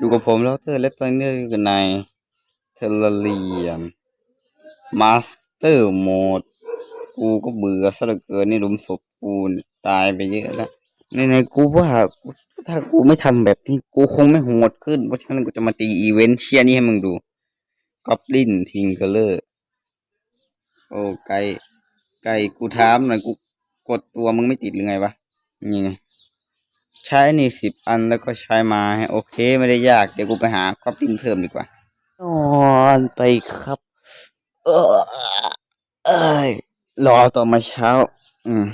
ดูกับผมแล้วเตอร์และตอนนี้อยู่กันในเทเลเรียนมาสเตอร์โหมด กูก็เบื่อซะเหลือเกินนี่หลุมศพกูตายไปเยอะแล้วในในกูว่าถ้ากูไม่ทำแบบนี้กูคงไม่โหดขึ้น เพราะฉะนั้นกูจะมาตีอีเวนต์เชียนี่ให้มึงดูกอบลินทิงเกอร์เลอร์โอ้ไก่ไก่กูถามหน่อยกูกดตัวมึงไม่ติดหรือไงวะนี่ไง ใช้นี่สิบอันแล้วก็ใช้มาให้โอเคไม่ได้ยากเดี๋ยวกูไปหากอบลินเพิ่มดีกว่านอนไปครับ เออเอ้ยรอต่อมาเช้า อืม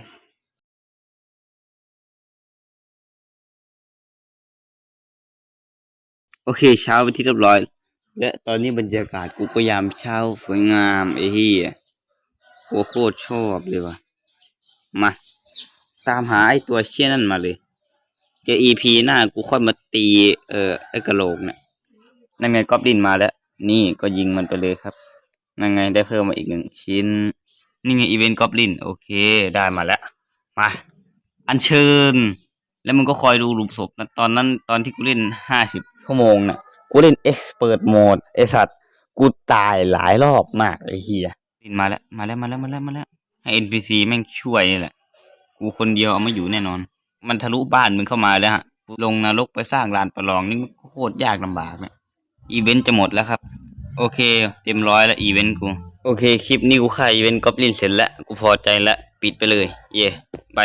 โอเค เช้าไปนที่เรียบร้อย และตอนนี้บรรยากาศกูก็ยามเช้าสวยงามไอ้เหี้ยโคตรชอบเลยว่ะ มา ตามหาไอ้ตัวเชี่ยนั่นมาเลย เดี๋ยว EP หน้ากูค่อยมาตี เอ่อไอ้กระโหลกเนี่ยนั่นไงก๊อบลินมาแล้ว นี่ก็ยิงมันไปเลยครับนั่นไงได้เพิ่มมาอีกหนึ่งชิ้น นี่ไงอีเวนต์ก๊อบลินโอเคได้มาแล้ว มา อัญเชิญ แล้วมึงก็คอยดูหลุมศพนะตอนนั้นตอนที่กูเล่นห้าสิบชั่วโมงน่ะ กูเล่นเอ็กซ์เปิดโหมดไอสัตว์กูตายหลายรอบมากไอเฮียลินมาแล้วมาแล้วมาแล้วมาแล้วมาแล้วให้ NPC แม่งช่วยนี่แหละ กูคนเดียวเอาไม่อยู่แน่นอน มันทะลุบ้านมึงเข้ามาแล้วฮะ ลงนรกไปสร้างลานประลองนี่มันโคตรยากลำบากเนี่ยอีเวนต์จะหมดแล้วครับ โอเค เต็มร้อยแล้วอีเวนต์กู โอเค คลิปนี้กูค่ายอีเวนต์กอปลินเสร็จแล้ว กูพอใจแล้ว ปิดไปเลย เย่ไป